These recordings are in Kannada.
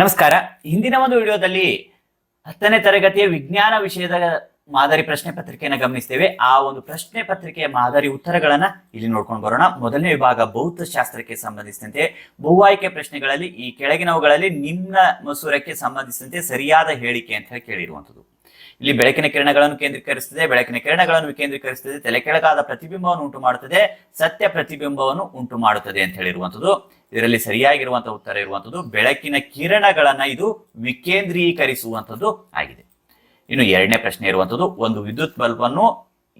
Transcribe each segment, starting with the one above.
ನಮಸ್ಕಾರ. ಹಿಂದಿನ ಒಂದು ವಿಡಿಯೋದಲ್ಲಿ ಹತ್ತನೇ ತರಗತಿಯ ವಿಜ್ಞಾನ ವಿಷಯದ ಮಾದರಿ ಪ್ರಶ್ನೆ ಪತ್ರಿಕೆಯನ್ನು ಗಮನಿಸ್ತೇವೆ. ಆ ಒಂದು ಪ್ರಶ್ನೆ ಪತ್ರಿಕೆಯ ಮಾದರಿ ಉತ್ತರಗಳನ್ನ ಇಲ್ಲಿ ನೋಡ್ಕೊಂಡು ಬರೋಣ. ಮೊದಲನೇ ವಿಭಾಗ ಭೌತಶಾಸ್ತ್ರಕ್ಕೆ ಸಂಬಂಧಿಸಿದಂತೆ ಬಹು ಆಯ್ಕೆ ಪ್ರಶ್ನೆಗಳಲ್ಲಿ, ಈ ಕೆಳಗಿನವುಗಳಲ್ಲಿ ನಿಮ್ನ ಮಸೂರಕ್ಕೆ ಸಂಬಂಧಿಸಿದಂತೆ ಸರಿಯಾದ ಹೇಳಿಕೆ ಅಂತ ಹೇಳಿ ಕೇಳಿರುವಂಥದ್ದು. ಇಲ್ಲಿ ಬೆಳಕಿನ ಕಿರಣಗಳನ್ನು ಕೇಂದ್ರೀಕರಿಸುತ್ತದೆ, ಬೆಳಕಿನ ಕಿರಣಗಳನ್ನು ವಿಕೇಂದ್ರೀಕರಿಸುತ್ತದೆ, ತಲೆ ಕೆಳಗಾದ ಪ್ರತಿಬಿಂಬವನ್ನು ಉಂಟು ಮಾಡುತ್ತದೆ ಸತ್ಯ ಪ್ರತಿಬಿಂಬವನ್ನು ಉಂಟು ಮಾಡುತ್ತದೆ ಅಂತ ಹೇಳಿರುವಂಥದ್ದು. ಇದರಲ್ಲಿ ಸರಿಯಾಗಿರುವಂತಹ ಉತ್ತರ ಇರುವಂಥದ್ದು ಬೆಳಕಿನ ಕಿರಣಗಳನ್ನ ಇದು ವಿಕೇಂದ್ರೀಕರಿಸುವಂಥದ್ದು ಆಗಿದೆ. ಇನ್ನು ಎರಡನೇ ಪ್ರಶ್ನೆ ಇರುವಂಥದ್ದು, ಒಂದು ವಿದ್ಯುತ್ ಬಲ್ಬ್ ಅನ್ನು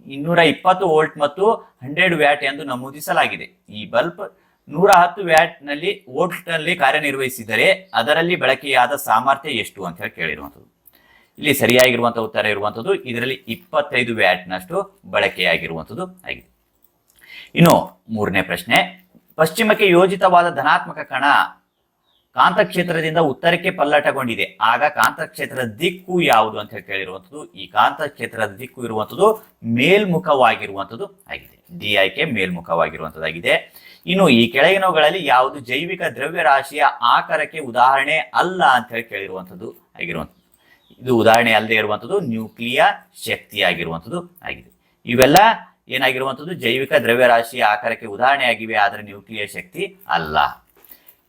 ಇನ್ನೂರ ಇಪ್ಪತ್ತು ವೋಲ್ಟ್ ಮತ್ತು ಹಂಡ್ರೆಡ್ ವ್ಯಾಟ್ ಎಂದು ನಮೂದಿಸಲಾಗಿದೆ. ಈ ಬಲ್ಬ್ ನೂರ ಹತ್ತು ವ್ಯಾಟ್ನಲ್ಲಿ ವೋಲ್ಟ್ನಲ್ಲಿ ಕಾರ್ಯನಿರ್ವಹಿಸಿದರೆ ಅದರಲ್ಲಿ ಬಳಕೆಯಾದ ಸಾಮರ್ಥ್ಯ ಎಷ್ಟು ಅಂತ ಹೇಳಿ ಕೇಳಿರುವಂಥದ್ದು. ಇಲ್ಲಿ ಸರಿಯಾಗಿರುವಂತಹ ಉತ್ತರ ಇರುವಂಥದ್ದು, ಇದರಲ್ಲಿ ಇಪ್ಪತ್ತೈದು ವ್ಯಾಟ್ನಷ್ಟು ಬಳಕೆಯಾಗಿರುವಂಥದ್ದು ಆಗಿದೆ. ಇನ್ನು ಮೂರನೇ ಪ್ರಶ್ನೆ ಪಶ್ಚಿಮಕ್ಕೆ ಯೋಜಿತವಾದ ಧನಾತ್ಮಕ ಕಣ ಕಾಂತಕ್ಷೇತ್ರದಿಂದ ಉತ್ತರಕ್ಕೆ ಪಲ್ಲಟಗೊಂಡಿದೆ. ಆಗ ಕಾಂತಕ್ಷೇತ್ರದ ದಿಕ್ಕು ಯಾವುದು ಅಂತ ಹೇಳಿ ಕೇಳಿರುವಂಥದ್ದು. ಈ ಕಾಂತಕ್ಷೇತ್ರದ ದಿಕ್ಕು ಇರುವಂಥದ್ದು ಮೇಲ್ಮುಖವಾಗಿರುವಂಥದ್ದು ಆಗಿದೆ. ಡಿ ಆಯ್ಕೆ ಮೇಲ್ಮುಖವಾಗಿರುವಂಥದ್ದಾಗಿದೆ. ಇನ್ನು ಈ ಕೆಳಗಿನವುಗಳಲ್ಲಿ ಯಾವುದು ಜೈವಿಕ ದ್ರವ್ಯರಾಶಿಯ ಆಕಾರಕ್ಕೆ ಉದಾಹರಣೆ ಅಲ್ಲ ಅಂತ ಹೇಳಿ ಕೇಳಿರುವಂಥದ್ದು ಆಗಿರುವಂಥದ್ದು. ಇದು ಉದಾಹರಣೆ ಅಲ್ಲದೆ ಇರುವಂಥದ್ದು. ನ್ಯೂಕ್ಲಿಯ ಶಕ್ತಿಯಾಗಿರುವಂಥದ್ದು ಆಗಿದೆ. ಇವೆಲ್ಲ ಏನಾಗಿರುವಂಥದ್ದು ಜೈವಿಕ ದ್ರವ್ಯರಾಶಿಯ ಆಕಾರಕ್ಕೆ ಉದಾಹರಣೆಯಾಗಿವೆ, ಆದರೆ ನ್ಯೂಕ್ಲಿಯರ್ ಶಕ್ತಿ ಅಲ್ಲ.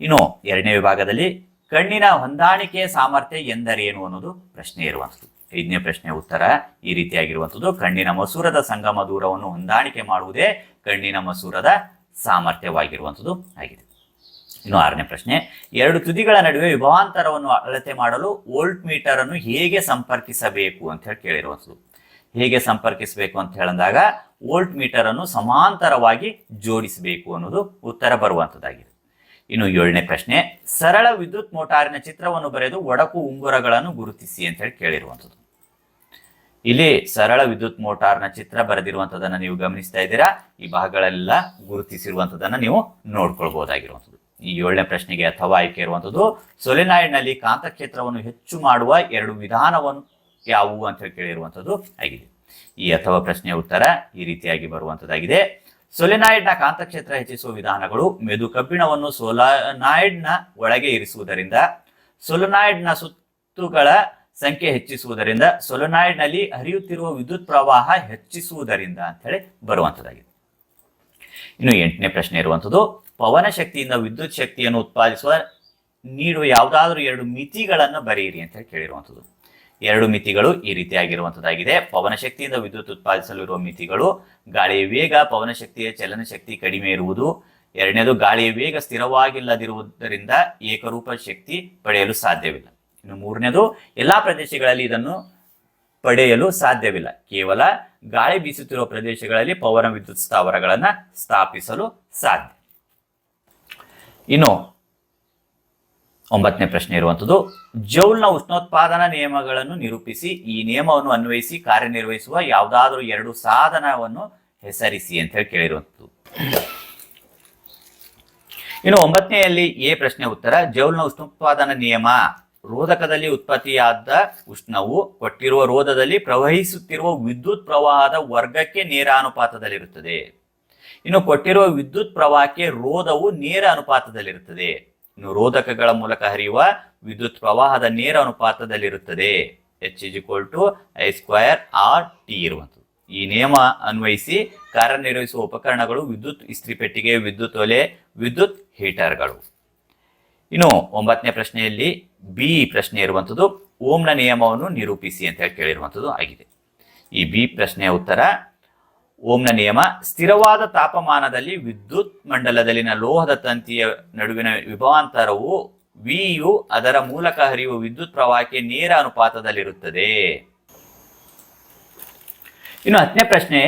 ಇನ್ನು ಎರಡನೇ ವಿಭಾಗದಲ್ಲಿ ಕಣ್ಣಿನ ಹೊಂದಾಣಿಕೆಯ ಸಾಮರ್ಥ್ಯ ಎಂದರೇನು ಅನ್ನೋದು ಪ್ರಶ್ನೆ ಇರುವಂಥದ್ದು. ಐದನೇ ಪ್ರಶ್ನೆ ಉತ್ತರ, ಈ ರೀತಿಯಾಗಿರುವಂಥದ್ದು ಕಣ್ಣಿನ ಮಸೂರದ ಸಂಗಮ ದೂರವನ್ನು ಹೊಂದಾಣಿಕೆ ಮಾಡುವುದೇ ಕಣ್ಣಿನ ಮಸೂರದ ಸಾಮರ್ಥ್ಯವಾಗಿರುವಂಥದ್ದು ಆಗಿದೆ. ಇನ್ನು ಆರನೇ ಪ್ರಶ್ನೆ, ಎರಡು ತುದಿಗಳ ನಡುವೆ ವಿಭವಾಂತರವನ್ನು ಅಳತೆ ಮಾಡಲು ವೋಲ್ಟ್ ಮೀಟರ್ ಅನ್ನು ಹೇಗೆ ಸಂಪರ್ಕಿಸಬೇಕು ಅಂತ ಹೇಳಿ ಕೇಳಿರುವಂಥದ್ದು. ಹೇಗೆ ಸಂಪರ್ಕಿಸಬೇಕು ಅಂತ ಹೇಳಿದಾಗ ವೋಲ್ಟ್ ಮೀಟರ್ ಅನ್ನು ಸಮಾಂತರವಾಗಿ ಜೋಡಿಸಬೇಕು ಅನ್ನೋದು ಉತ್ತರ ಬರುವಂತದ್ದಾಗಿದೆ. ಇನ್ನು ಏಳನೇ ಪ್ರಶ್ನೆ, ಸರಳ ವಿದ್ಯುತ್ ಮೋಟಾರಿನ ಚಿತ್ರವನ್ನು ಬರೆದು ಒಡಕು ಉಂಗುರಗಳನ್ನು ಗುರುತಿಸಿ ಅಂತ ಹೇಳಿ ಕೇಳಿರುವಂಥದ್ದು ಇಲ್ಲಿ ಸರಳ ವಿದ್ಯುತ್ ಮೋಟಾರ್ನ ಚಿತ್ರ ಬರೆದಿರುವಂಥದ್ದನ್ನು ನೀವು ಗಮನಿಸ್ತಾ ಇದ್ದೀರಾ? ಈ ಭಾಗಗಳೆಲ್ಲ ಗುರುತಿಸಿರುವಂತದನ್ನ ನೀವು ನೋಡ್ಕೊಳ್ಬಹುದಾಗಿರುವಂಥದ್ದು ಈ ಏಳನೇ ಪ್ರಶ್ನೆಗೆ ಅಥವಾ ಆಯ್ಕೆ ಇರುವಂಥದ್ದು ಸೊಲೆನಾಯ್ಡ್ನಲ್ಲಿ ಕಾಂತಕ್ಷೇತ್ರವನ್ನು ಹೆಚ್ಚು ಮಾಡುವ ಎರಡು ವಿಧಾನವನ್ನು ಯಾವುವು ಅಂತ ಹೇಳಿ ಕೇಳಿರುವಂಥದ್ದು ಆಗಿದೆ. ಈ ಅಥವಾ ಪ್ರಶ್ನೆಯ ಉತ್ತರ ಈ ರೀತಿಯಾಗಿ ಬರುವಂಥದ್ದಾಗಿದೆ. ಸೊಲೆನಾಯ್ಡ್ನ ಕಾಂತಕ್ಷೇತ್ರ ಹೆಚ್ಚಿಸುವ ವಿಧಾನಗಳು ಮೆದು ಕಬ್ಬಿಣವನ್ನು ಸೊಲನಾಯ್ಡ್ನ ಒಳಗೆ ಇರಿಸುವುದರಿಂದ, ಸೊಲನಾಯ್ಡ್ನ ಸುತ್ತುಗಳ ಸಂಖ್ಯೆ ಹೆಚ್ಚಿಸುವುದರಿಂದ, ಸೊಲನಾಯ್ಡ್ನಲ್ಲಿ ಹರಿಯುತ್ತಿರುವ ವಿದ್ಯುತ್ ಪ್ರವಾಹ ಹೆಚ್ಚಿಸುವುದರಿಂದ ಅಂತ ಹೇಳಿ ಬರುವಂಥದ್ದಾಗಿದೆ. ಇನ್ನು ಎಂಟನೇ ಪ್ರಶ್ನೆ ಇರುವಂಥದ್ದು, ಪವನ ಶಕ್ತಿಯಿಂದ ವಿದ್ಯುತ್ ಶಕ್ತಿಯನ್ನು ಉತ್ಪಾದಿಸುವ, ನೀಡುವ ಯಾವುದಾದ್ರೂ ಎರಡು ಮಿತಿಗಳನ್ನು ಬರೆಯಿರಿ ಅಂತ ಹೇಳಿ ಕೇಳಿರುವಂಥದ್ದು. ಎರಡು ಮಿತಿಗಳು ಈ ರೀತಿಯಾಗಿರುವಂಥದ್ದಾಗಿದೆ ಪವನ ಶಕ್ತಿಯಿಂದ ವಿದ್ಯುತ್ ಉತ್ಪಾದಿಸಲು ಇರುವ ಮಿತಿಗಳು ಗಾಳಿಯ ವೇಗ, ಪವನ ಶಕ್ತಿಯ ಚಲನ ಶಕ್ತಿ ಕಡಿಮೆ ಇರುವುದು. ಎರಡನೇದು, ಗಾಳಿಯ ವೇಗ ಸ್ಥಿರವಾಗಿಲ್ಲದಿರುವುದರಿಂದ ಏಕರೂಪ ಶಕ್ತಿ ಪಡೆಯಲು ಸಾಧ್ಯವಿಲ್ಲ. ಇನ್ನು ಮೂರನೇದು, ಎಲ್ಲಾ ಪ್ರದೇಶಗಳಲ್ಲಿ ಇದನ್ನು ಪಡೆಯಲು ಸಾಧ್ಯವಿಲ್ಲ. ಕೇವಲ ಗಾಳಿ ಬೀಸುತ್ತಿರುವ ಪ್ರದೇಶಗಳಲ್ಲಿ ಪವನ ವಿದ್ಯುತ್ ಸ್ಥಾವರಗಳನ್ನು ಸ್ಥಾಪಿಸಲು ಸಾಧ್ಯ. ಇನ್ನು ಒಂಬತ್ತನೇ ಪ್ರಶ್ನೆ ಇರುವಂಥದ್ದು, ಜೌಲ್ನ ಉಷ್ಣೋತ್ಪಾದನಾ ನಿಯಮಗಳನ್ನು ನಿರೂಪಿಸಿ, ಈ ನಿಯಮವನ್ನು ಅನ್ವಯಿಸಿ ಕಾರ್ಯನಿರ್ವಹಿಸುವ ಯಾವುದಾದ್ರೂ ಎರಡು ಸಾಧನವನ್ನು ಹೆಸರಿಸಿ ಅಂತ ಹೇಳಿ ಕೇಳಿರುವಂಥದ್ದು. ಇನ್ನು ಒಂಬತ್ತನೆಯಲ್ಲಿ ಎ ಪ್ರಶ್ನೆ ಉತ್ತರ, ಜೌಲ್ನ ಉಷ್ಣೋತ್ಪಾದನಾ ನಿಯಮ, ರೋಧಕದಲ್ಲಿ ಉತ್ಪತ್ತಿಯಾದ ಉಷ್ಣವು ಕೊಟ್ಟಿರುವ ರೋಧದಲ್ಲಿ ಪ್ರವಹಿಸುತ್ತಿರುವ ವಿದ್ಯುತ್ ಪ್ರವಾಹದ ವರ್ಗಕ್ಕೆ ನೇರ ಅನುಪಾತದಲ್ಲಿರುತ್ತದೆ. ಇನ್ನು ಕೊಟ್ಟಿರುವ ವಿದ್ಯುತ್ ಪ್ರವಾಹಕ್ಕೆ ರೋಧವು ನೇರ ಅನುಪಾತದಲ್ಲಿರುತ್ತದೆ. ರೋಧಕಗಳ ಮೂಲಕ ಹರಿಯುವ ವಿದ್ಯುತ್ ಪ್ರವಾಹದ ನೇರ ಅನುಪಾತದಲ್ಲಿರುತ್ತದೆ. H is equal to I square R T ಇರುವಂಥದ್ದು. ಈ ನಿಯಮ ಅನ್ವಯಿಸಿ ಕಾರ್ಯನಿರ್ವಹಿಸುವ ಉಪಕರಣಗಳು ವಿದ್ಯುತ್ ಇಸ್ತ್ರಿ ಪೆಟ್ಟಿಗೆ ವಿದ್ಯುತ್ ಒಲೆ, ವಿದ್ಯುತ್ ಹೀಟರ್ಗಳು. ಇನ್ನು ಒಂಬತ್ತನೇ ಪ್ರಶ್ನೆಯಲ್ಲಿ ಬಿ ಪ್ರಶ್ನೆ ಇರುವಂಥದ್ದು. ಓಮ್ನ ನಿಯಮವನ್ನು ನಿರೂಪಿಸಿ ಅಂತ ಹೇಳಿ ಕೇಳಿರುವಂಥದ್ದು ಆಗಿದೆ. ಈ ಬಿ ಪ್ರಶ್ನೆಯ ಉತ್ತರ ಓಂನ ನಿಯಮ, ಸ್ಥಿರವಾದ ತಾಪಮಾನದಲ್ಲಿ ವಿದ್ಯುತ್ ಮಂಡಲದಲ್ಲಿನ ಲೋಹದ ತಂತಿಯ ನಡುವಿನ ವಿಭವಾಂತರವು ವಿಯು ಅದರ ಮೂಲಕ ಹರಿಯುವ ವಿದ್ಯುತ್ ಪ್ರವಾಹಕ್ಕೆ ನೇರ ಅನುಪಾತದಲ್ಲಿರುತ್ತದೆ. ಇನ್ನು ಹತ್ತನೇ ಪ್ರಶ್ನೆ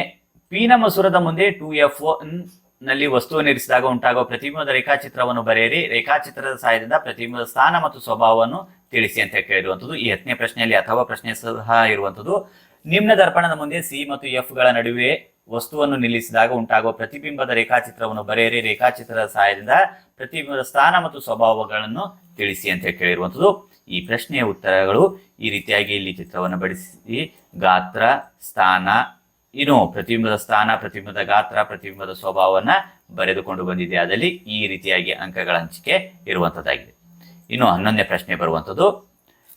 ಪೀನ ಮಸೂರದ ಮುಂದೆ ಟು ಎಫ್ನಲ್ಲಿ ವಸ್ತುವನ್ನು ಇರಿಸಿದಾಗ ಉಂಟಾಗುವ ಪ್ರತಿಬಿಂಬದ ರೇಖಾಚಿತ್ರವನ್ನು ಬರೆಯಿರಿ. ರೇಖಾಚಿತ್ರದ ಸಹಾಯದಿಂದ ಪ್ರತಿಬಿಂಬದ ಸ್ಥಾನ ಮತ್ತು ಸ್ವಭಾವವನ್ನು ತಿಳಿಸಿ ಅಂತ ಕೇಳಿರುವಂಥದ್ದು. ಈ ಹತ್ತನೇ ಪ್ರಶ್ನೆಯಲ್ಲಿ ಅಥವಾ ಪ್ರಶ್ನೆ ಸಹ ಇರುವಂಥದ್ದು. ನಿಮ್ನ ದರ್ಪಣದ ಮುಂದೆ ಸಿ ಮತ್ತು ಎಫ್ಗಳ ನಡುವೆ ವಸ್ತುವನ್ನು ನಿಲ್ಲಿಸಿದಾಗ ಉಂಟಾಗುವ ಪ್ರತಿಬಿಂಬದ ರೇಖಾಚಿತ್ರವನ್ನು ಬರೆಯರಿ. ರೇಖಾಚಿತ್ರದ ಸಹಾಯದಿಂದ ಪ್ರತಿಬಿಂಬದ ಸ್ಥಾನ ಮತ್ತು ಸ್ವಭಾವಗಳನ್ನು ತಿಳಿಸಿ ಅಂತ ಕೇಳಿರುವಂಥದ್ದು. ಈ ಪ್ರಶ್ನೆಯ ಉತ್ತರಗಳು ಈ ರೀತಿಯಾಗಿ ಇಲ್ಲಿ ಚಿತ್ರವನ್ನು ಬಡಿಸಿ. ಗಾತ್ರ, ಸ್ಥಾನ ಇನ್ನು ಪ್ರತಿಬಿಂಬದ ಸ್ಥಾನ, ಪ್ರತಿಬಿಂಬದ ಗಾತ್ರ, ಪ್ರತಿಬಿಂಬದ ಸ್ವಭಾವವನ್ನು ಬರೆದುಕೊಂಡು ಬಂದಿದೆ. ಅದರಲ್ಲಿ ಈ ರೀತಿಯಾಗಿ ಅಂಕಗಳ ಹಂಚಿಕೆ ಇರುವಂಥದ್ದಾಗಿದೆ. ಇನ್ನು ಹನ್ನೊಂದನೇ ಪ್ರಶ್ನೆ ಬರುವಂಥದ್ದು.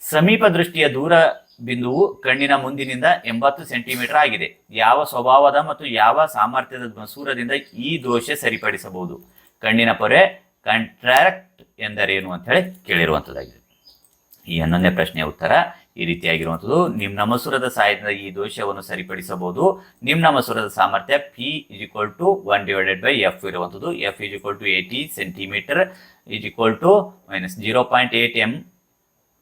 ಸಮೀಪ ದೃಷ್ಟಿಯ ದೂರ ಬಿಂದುವು ಕಣ್ಣಿನ ಮುಂದಿನಿಂದ ಎಂಬತ್ತು ಸೆಂಟಿಮೀಟರ್ ಆಗಿದೆ. ಯಾವ ಸ್ವಭಾವದ ಮತ್ತು ಯಾವ ಸಾಮರ್ಥ್ಯದ ಮಸೂರದಿಂದ ಈ ದೋಷ ಸರಿಪಡಿಸಬಹುದು? ಕಣ್ಣಿನ ಪೊರೆ ಕಂಟ್ರಾಕ್ಟ್ ಎಂದರೇನು ಅಂತ ಹೇಳಿ ಕೇಳಿರುವಂಥದ್ದಾಗಿದೆ ಈ ಹನ್ನೊಂದನೇ ಪ್ರಶ್ನೆಯ ಉತ್ತರ ಈ ರೀತಿಯಾಗಿರುವಂಥದ್ದು ನಿಮ್ಮ ಮಸೂರದ ಸಹಾಯದಿಂದ ಈ ದೋಷವನ್ನು ಸರಿಪಡಿಸಬಹುದು. ನಿಮ್ಮ ಮಸೂರದ ಸಾಮರ್ಥ್ಯ P is equal to one divided by F ಇರುವಂಥದ್ದು F is equal to eighty centimetre is equal to minus zero point eight M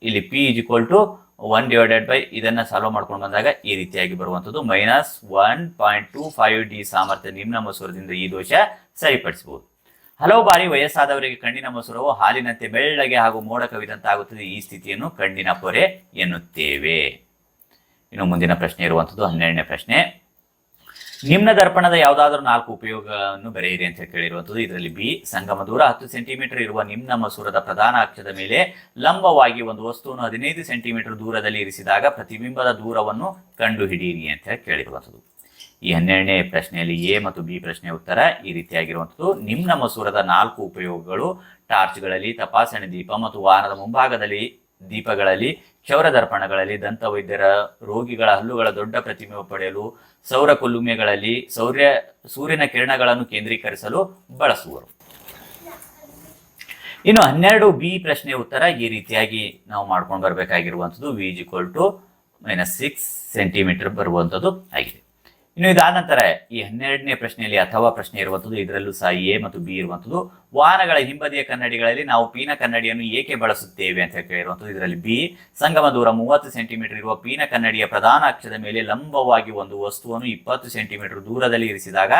ಇಲ್ಲಿ P is equal to one divided by ಇದನ್ನ ಸಾಲ್ವ್ ಮಾಡ್ಕೊಂಡು ಬಂದಾಗ ಈ ರೀತಿಯಾಗಿ ಬರುವಂಥದ್ದು minus one point two five D ಸಾಮರ್ಥ್ಯ ನಿಮ್ನ ಮಸೂರದಿಂದ ಈ ದೋಷ ಸರಿಪಡಿಸಬಹುದು. ಹಲವು ಬಾರಿ ವಯಸ್ಸಾದವರಿಗೆ ಕಣ್ಣಿನ ಮಸೂರವು ಹಾಲಿನಂತೆ ಬೆಳ್ಳಗೆ ಹಾಗೂ ಮೋಡ ಕವಿದಂತಾಗುತ್ತದೆ ಈ ಸ್ಥಿತಿಯನ್ನು ಕಣ್ಣಿನ ಪೊರೆ ಎನ್ನುತ್ತೇವೆ. ಇನ್ನು ಮುಂದಿನ ಪ್ರಶ್ನೆ ಇರುವಂಥದ್ದು ಹನ್ನೆರಡನೇ ಪ್ರಶ್ನೆ. ನಿಮ್ನ ದರ್ಪಣದ ಯಾವುದಾದ್ರೂ ನಾಲ್ಕು ಉಪಯೋಗವನ್ನು ಬರೆಯಿರಿ ಅಂತ ಕೇಳಿರುವಂಥದ್ದು. ಇದರಲ್ಲಿ ಬಿ, ಸಂಗಮ ದೂರ ಹತ್ತು ಸೆಂಟಿಮೀಟರ್ ಇರುವ ನಿಮ್ನ ಮಸೂರದ ಪ್ರಧಾನ ಅಕ್ಷದ ಮೇಲೆ ಲಂಬವಾಗಿ ಒಂದು ವಸ್ತುವನ್ನು ಹದಿನೈದು ಸೆಂಟಿಮೀಟರ್ ದೂರದಲ್ಲಿ ಇರಿಸಿದಾಗ ಪ್ರತಿಬಿಂಬದ ದೂರವನ್ನು ಕಂಡುಹಿಡಿಯಿರಿ ಅಂತ ಕೇಳಿರುವಂಥದ್ದು. ಈ ಹನ್ನೆರಡನೇ ಪ್ರಶ್ನೆಯಲ್ಲಿ ಎ ಮತ್ತು ಬಿ ಪ್ರಶ್ನೆ ಉತ್ತರ ಈ ರೀತಿಯಾಗಿರುವಂಥದ್ದು. ನಿಮ್ನ ಮಸೂರದ ನಾಲ್ಕು ಉಪಯೋಗಗಳು ಟಾರ್ಚ್ಗಳಲ್ಲಿ, ತಪಾಸಣೆ ದೀಪ ಮತ್ತು ವಾಹನದ ಮುಂಭಾಗದಲ್ಲಿ ದೀಪಗಳಲ್ಲಿ, ಕ್ಷೌರ ದರ್ಪಣಗಳಲ್ಲಿ ದಂತವೈದ್ಯರ ರೋಗಿಗಳ ಹಲ್ಲುಗಳ ದೊಡ್ಡ ಪ್ರತಿಮೆ ಪಡೆಯಲು, ಸೌರ ಕುಲುಮೆಗಳಲ್ಲಿ ಸೌರ್ಯ, ಸೂರ್ಯನ ಕಿರಣಗಳನ್ನು ಕೇಂದ್ರೀಕರಿಸಲು ಬಳಸುವರು. ಇನ್ನು ಹನ್ನೆರಡು ಬಿ ಪ್ರಶ್ನೆ ಉತ್ತರ ಈ ರೀತಿಯಾಗಿ ನಾವು ಮಾಡ್ಕೊಂಡು ಬರಬೇಕಾಗಿರುವಂಥದ್ದು V is equal to minus six centimetre ಬರುವಂಥದ್ದು ಆಗಿದೆ. ಇನ್ನು ಇದಾದ ನಂತರ ಈ ಹನ್ನೆರಡನೇ ಪ್ರಶ್ನೆಯಲ್ಲಿ ಅಥವಾ ಪ್ರಶ್ನೆ ಇರುವಂಥದ್ದು ಇದರಲ್ಲೂ ಸಹ ಎ ಮತ್ತು ಬಿ ಇರುವಂಥದ್ದು. ವಾಹನಗಳ ಹಿಂಬದಿಯ ಕನ್ನಡಿಗಳಲ್ಲಿ ನಾವು ಪೀನ ಕನ್ನಡಿಯನ್ನು ಏಕೆ ಬಳಸುತ್ತೇವೆ ಅಂತ ಕೇಳಿರುವಂಥದ್ದು ಇದರಲ್ಲಿ ಬಿ. ಸಂಗಮ ದೂರ ಮೂವತ್ತು ಸೆಂಟಿಮೀಟರ್ ಇರುವ ಪೀನ ಕನ್ನಡಿಯ ಪ್ರಧಾನ ಅಕ್ಷದ ಮೇಲೆ ಲಂಬವಾಗಿ ಒಂದು ವಸ್ತುವನ್ನು ಇಪ್ಪತ್ತು ಸೆಂಟಿಮೀಟರ್ ದೂರದಲ್ಲಿ ಇರಿಸಿದಾಗ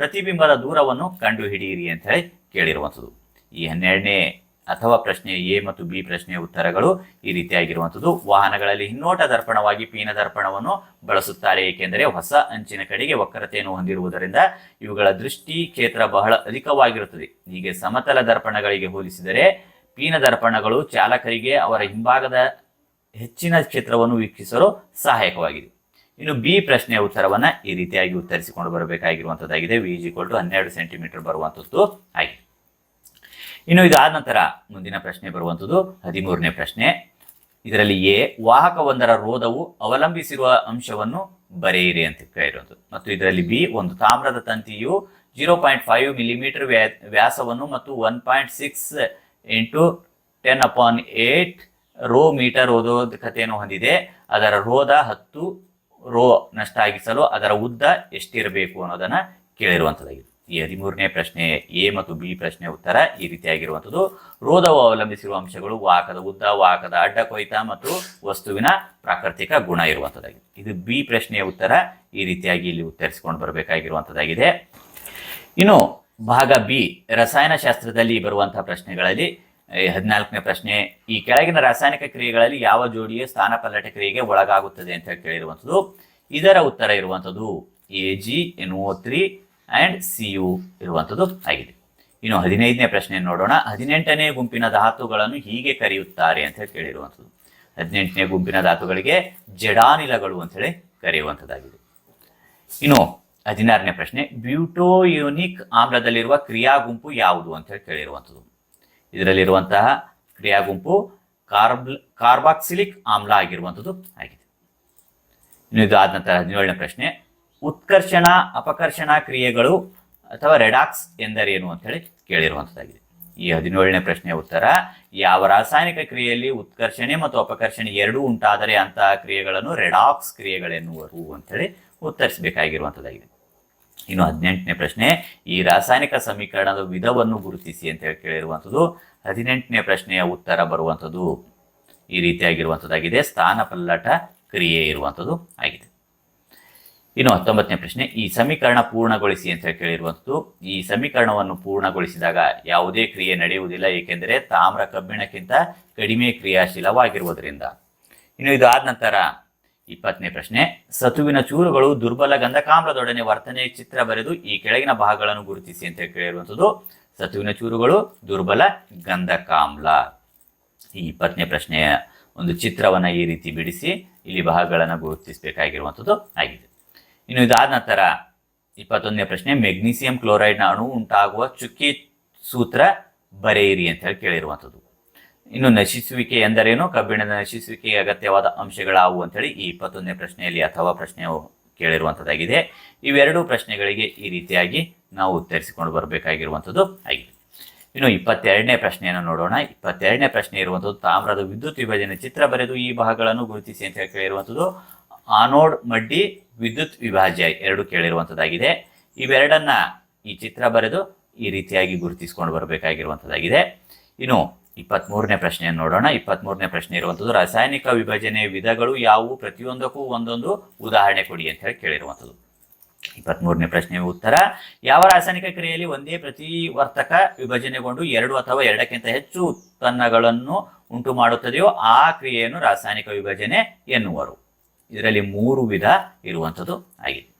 ಪ್ರತಿಬಿಂಬದ ದೂರವನ್ನು ಕಂಡುಹಿಡಿಯಿರಿ ಅಂತ ಹೇಳಿ ಕೇಳಿರುವಂಥದ್ದು. ಈ ಹನ್ನೆರಡನೇ ಅಥವಾ ಪ್ರಶ್ನೆ ಎ ಮತ್ತು ಬಿ ಪ್ರಶ್ನೆಯ ಉತ್ತರಗಳು ಈ ರೀತಿಯಾಗಿರುವಂಥದ್ದು. ವಾಹನಗಳಲ್ಲಿ ಹಿನ್ನೋಟ ದರ್ಪಣವಾಗಿ ಪೀನ ದರ್ಪಣವನ್ನು ಬಳಸುತ್ತಾರೆ. ಏಕೆಂದರೆ ಹೊಸ ಅಂಚಿನ ಕಡೆಗೆ ವಕ್ರತೆಯನ್ನು ಹೊಂದಿರುವುದರಿಂದ ಇವುಗಳ ದೃಷ್ಟಿ ಕ್ಷೇತ್ರ ಬಹಳ ಅಧಿಕವಾಗಿರುತ್ತದೆ. ಹೀಗೆ ಸಮತಲ ದರ್ಪಣಗಳಿಗೆ ಹೋಲಿಸಿದರೆ ಪೀನ ದರ್ಪಣಗಳು ಚಾಲಕರಿಗೆ ಅವರ ಹಿಂಭಾಗದ ಹೆಚ್ಚಿನ ಕ್ಷೇತ್ರವನ್ನು ವೀಕ್ಷಿಸಲು ಸಹಾಯಕವಾಗಿದೆ. ಇನ್ನು ಬಿ ಪ್ರಶ್ನೆಯ ಉತ್ತರವನ್ನು ಈ ರೀತಿಯಾಗಿ ಉತ್ತರಿಸಿಕೊಂಡು ಬರಬೇಕಾಗಿರುವಂಥದ್ದಾಗಿದೆ. ವಿ ಟು ಹನ್ನೆರಡು ಸೆಂಟಿಮೀಟರ್ ಬರುವಂಥದ್ದು ಆಗಿದೆ. ಇನ್ನು ಇದಾದ ನಂತರ ಮುಂದಿನ ಪ್ರಶ್ನೆ ಬರುವಂಥದ್ದು ಹದಿಮೂರನೇ ಪ್ರಶ್ನೆ. ಇದರಲ್ಲಿ ಎ, ವಾಹಕವೊಂದರ ರೋಧವು ಅವಲಂಬಿಸಿರುವ ಅಂಶವನ್ನು ಬರೆಯಿರಿ ಅಂತ ಕೇಳಿರುವಂಥದ್ದು ಮತ್ತು ಇದರಲ್ಲಿ ಬಿ, ಒಂದು ತಾಮ್ರದ ತಂತಿಯು ಜೀರೋ ಪಾಯಿಂಟ್ ಫೈವ್ ಮಿಲಿಮೀಟರ್ ವ್ಯಾಸವನ್ನು ಮತ್ತು one point six into ten upon eight rho metre ಓದೋದಕತೆಯನ್ನು ಹೊಂದಿದೆ. ಅದರ ರೋಧ ಹತ್ತು ರೋ ನಷ್ಟ ಆಗಿಸಲು ಅದರ ಉದ್ದ ಎಷ್ಟಿರಬೇಕು ಅನ್ನೋದನ್ನ ಕೇಳಿರುವಂಥದ್ದಾಗಿದೆ ಈ ಹದಿಮೂರನೇ ಪ್ರಶ್ನೆ ಎ ಮತ್ತು ಬಿ ಪ್ರಶ್ನೆ ಉತ್ತರ ಈ ರೀತಿಯಾಗಿರುವಂಥದ್ದು. ರೋಧವು ಅವಲಂಬಿಸಿರುವ ಅಂಶಗಳು ವಾಹಕದ ಉದ್ದ, ವಾಹಕದ ಅಡ್ಡ ಕೊಯ್ತ ಮತ್ತು ವಸ್ತುವಿನ ಪ್ರಾಕೃತಿಕ ಗುಣ ಇರುವಂಥದ್ದಾಗಿದೆ. ಇದು ಬಿ ಪ್ರಶ್ನೆಯ ಉತ್ತರ ಈ ರೀತಿಯಾಗಿ ಇಲ್ಲಿ ಉತ್ತರಿಸಿಕೊಂಡು ಬರಬೇಕಾಗಿರುವಂಥದ್ದಾಗಿದೆ. ಇನ್ನು ಭಾಗ ಬಿ, ರಸಾಯನಶಾಸ್ತ್ರದಲ್ಲಿ ಬರುವಂತಹ ಪ್ರಶ್ನೆಗಳಲ್ಲಿ ಹದಿನಾಲ್ಕನೇ ಪ್ರಶ್ನೆ, ಈ ಕೆಳಗಿನ ರಾಸಾಯನಿಕ ಕ್ರಿಯೆಗಳಲ್ಲಿ ಯಾವ ಜೋಡಿಯ ಸ್ಥಾನ ಪಲ್ಲಟ ಕ್ರಿಯೆಗೆ ಒಳಗಾಗುತ್ತದೆ ಅಂತ ಕೇಳಿರುವಂಥದ್ದು. ಇದರ ಉತ್ತರ ಇರುವಂಥದ್ದು A G N O three and C U ಇರುವಂಥದ್ದು ಆಗಿದೆ. ಇನ್ನು ಹದಿನೈದನೇ ಪ್ರಶ್ನೆ ನೋಡೋಣ. ಹದಿನೆಂಟನೇ ಗುಂಪಿನ ಧಾತುಗಳನ್ನು ಹೀಗೆ ಕರೆಯುತ್ತಾರೆ ಅಂತ ಹೇಳಿ ಕೇಳಿರುವಂಥದ್ದು ಹದಿನೆಂಟನೇ ಗುಂಪಿನ ಧಾತುಗಳಿಗೆ ಜಡಾನಿಲಗಳು ಅಂತ ಹೇಳಿ ಕರೆಯುವಂಥದ್ದಾಗಿದೆ ಇನ್ನು ಹದಿನಾರನೇ ಪ್ರಶ್ನೆ, ಬ್ಯೂಟೋಯೂನಿಕ್ ಆಮ್ಲದಲ್ಲಿರುವ ಕ್ರಿಯಾ ಗುಂಪು ಯಾವುದು ಅಂತ ಹೇಳಿ ಕೇಳಿರುವಂಥದ್ದು ಇದರಲ್ಲಿರುವಂತಹ ಕ್ರಿಯಾ ಗುಂಪು ಕಾರ್ಬ್, ಕಾರ್ಬಾಕ್ಸಿಲಿಕ್ ಆಮ್ಲ ಆಗಿರುವಂಥದ್ದು ಆಗಿದೆ. ಇನ್ನು ಇದು ಆದ ನಂತರ ಹದಿನೇಳನೇ ಪ್ರಶ್ನೆ ಉತ್ಕರ್ಷಣ, ಅಪಕರ್ಷಣ ಕ್ರಿಯೆಗಳು ಅಥವಾ ರೆಡಾಕ್ಸ್ ಎಂದರೇನು ಅಂತ ಹೇಳಿ ಕೇಳಿರುವಂಥದ್ದಾಗಿದೆ. ಈ ಹದಿನೇಳನೇ ಪ್ರಶ್ನೆಯ ಉತ್ತರ, ಯಾವ ರಾಸಾಯನಿಕ ಕ್ರಿಯೆಯಲ್ಲಿ ಉತ್ಕರ್ಷಣೆ ಮತ್ತು ಅಪಕರ್ಷಣೆ ಎರಡೂ ಉಂಟಾದರೆ ಅಂತಹ ಕ್ರಿಯೆಗಳನ್ನು ರೆಡಾಕ್ಸ್ ಕ್ರಿಯೆಗಳೆನ್ನುವರು ಅಂತೇಳಿ ಉತ್ತರಿಸಬೇಕಾಗಿರುವಂಥದ್ದಾಗಿದೆ. ಇನ್ನು ಹದಿನೆಂಟನೇ ಪ್ರಶ್ನೆ, ಈ ರಾಸಾಯನಿಕ ಸಮೀಕರಣದ ವಿಧವನ್ನು ಗುರುತಿಸಿ ಅಂತ ಹೇಳಿ ಕೇಳಿರುವಂಥದ್ದು ಹದಿನೆಂಟನೇ ಪ್ರಶ್ನೆಯ ಉತ್ತರ ಬರುವಂಥದ್ದು ಈ ರೀತಿಯಾಗಿರುವಂಥದ್ದಾಗಿದೆ. ಸ್ಥಾನಪಲ್ಲಟ ಕ್ರಿಯೆ ಇರುವಂಥದ್ದು ಆಗಿದೆ. ಇನ್ನು ಹತ್ತೊಂಬತ್ತನೇ ಪ್ರಶ್ನೆ, ಈ ಸಮೀಕರಣ ಪೂರ್ಣಗೊಳಿಸಿ ಅಂತ ಕೇಳಿರುವಂಥದ್ದು ಈ ಸಮೀಕರಣವನ್ನು ಪೂರ್ಣಗೊಳಿಸಿದಾಗ ಯಾವುದೇ ಕ್ರಿಯೆ ನಡೆಯುವುದಿಲ್ಲ, ಏಕೆಂದರೆ ತಾಮ್ರ ಕಬ್ಬಿಣಕ್ಕಿಂತ ಕಡಿಮೆ ಕ್ರಿಯಾಶೀಲವಾಗಿರುವುದರಿಂದ. ಇನ್ನು ಇದು ಆದ ನಂತರ ಇಪ್ಪತ್ತನೇ ಪ್ರಶ್ನೆ, ಸತುವಿನ ಚೂರುಗಳು ದುರ್ಬಲ ಗಂಧಕಾಮ್ಲದೊಡನೆ ವರ್ತನೆ ಚಿತ್ರ ಬರೆದು ಈ ಕೆಳಗಿನ ಭಾಗಗಳನ್ನು ಗುರುತಿಸಿ ಅಂತ ಕೇಳಿರುವಂಥದ್ದು ಸತುವಿನ ಚೂರುಗಳು ದುರ್ಬಲ ಗಂಧಕಾಮ್ಲ. ಈ ಇಪ್ಪತ್ತನೇ ಪ್ರಶ್ನೆಯ ಒಂದು ಚಿತ್ರವನ್ನ ಈ ರೀತಿ ಬಿಡಿಸಿ ಇಲ್ಲಿ ಭಾಗಗಳನ್ನು ಗುರುತಿಸಬೇಕಾಗಿರುವಂಥದ್ದು ಆಗಿದೆ. ಇನ್ನು ಇದಾದ ನಂತರ ಇಪ್ಪತ್ತೊಂದನೇ ಪ್ರಶ್ನೆ, ಮೆಗ್ನೀಸಿಯಂ ಕ್ಲೋರೈಡ್ನ ಅಣು ಉಂಟಾಗುವ ಚುಕ್ಕಿ ಸೂತ್ರ ಬರೆಯಿರಿ ಅಂತ ಹೇಳಿ ಕೇಳಿರುವಂಥದ್ದು. ಇನ್ನು ನಶಿಸುವಿಕೆ ಎಂದರೇನು? ಕಬ್ಬಿಣದ ನಶಿಸುವಿಕೆಗೆ ಅಗತ್ಯವಾದ ಅಂಶಗಳಾವು ಅಂತೇಳಿ ಈ ಇಪ್ಪತ್ತೊಂದನೇ ಪ್ರಶ್ನೆಯಲ್ಲಿ ಅಥವಾ ಪ್ರಶ್ನೆಯು ಕೇಳಿರುವಂಥದ್ದಾಗಿದೆ. ಇವೆರಡು ಪ್ರಶ್ನೆಗಳಿಗೆ ಈ ರೀತಿಯಾಗಿ ನಾವು ಉತ್ತರಿಸಿಕೊಂಡು ಬರಬೇಕಾಗಿರುವಂಥದ್ದು ಆಗಿದೆ. ಇನ್ನು ಇಪ್ಪತ್ತೆರಡನೇ ಪ್ರಶ್ನೆಯನ್ನು ನೋಡೋಣ. ಇಪ್ಪತ್ತೆರಡನೇ ಪ್ರಶ್ನೆ ಇರುವಂಥದ್ದು, ತಾಮ್ರದ ವಿದ್ಯುತ್ ವಿಭಜನೆ ಚಿತ್ರ ಬರೆದು ಈ ಭಾಗಗಳನ್ನು ಗುರುತಿಸಿ ಅಂತ ಹೇಳಿ ಕೇಳಿರುವಂಥದ್ದು. ಆನೋಡ್ ಮಡ್ಡಿ ವಿದ್ಯುತ್ ವಿಭಾಜ್ಯ ಎರಡು ಕೇಳಿರುವಂಥದ್ದಾಗಿದೆ ಇವೆರಡನ್ನ ಈ ಚಿತ್ರ ಬರೆದು ಈ ರೀತಿಯಾಗಿ ಗುರುತಿಸಿಕೊಂಡು ಬರಬೇಕಾಗಿರುವಂಥದ್ದಾಗಿದೆ ಇನ್ನು ಇಪ್ಪತ್ತ್ಮೂರನೇ ಪ್ರಶ್ನೆಯನ್ನು ನೋಡೋಣ. ಇಪ್ಪತ್ತ್ಮೂರನೇ ಪ್ರಶ್ನೆ ಇರುವಂಥದ್ದು ರಾಸಾಯನಿಕ ವಿಭಜನೆ ವಿಧಗಳು ಯಾವುವು? ಪ್ರತಿಯೊಂದಕ್ಕೂ ಒಂದೊಂದು ಉದಾಹರಣೆ ಕೊಡಿ ಅಂತ ಹೇಳಿ ಕೇಳಿರುವಂಥದ್ದು ಇಪ್ಪತ್ಮೂರನೇ ಪ್ರಶ್ನೆ ಉತ್ತರ, ಯಾವ ರಾಸಾಯನಿಕ ಕ್ರಿಯೆಯಲ್ಲಿ ಒಂದೇ ಪ್ರತಿವರ್ತಕ ವಿಭಜನೆಗೊಂಡು ಎರಡು ಅಥವಾ ಎರಡಕ್ಕಿಂತ ಹೆಚ್ಚು ಉತ್ಪನ್ನಗಳನ್ನು ಉಂಟು ಮಾಡುತ್ತದೆಯೋ ಆ ಕ್ರಿಯೆಯನ್ನು ರಾಸಾಯನಿಕ ವಿಭಜನೆ ಎನ್ನುವರು. ಇದರಲ್ಲಿ ಮೂರು ವಿಧ ಇರುವಂಥದ್ದು ಆಗಿದೆ.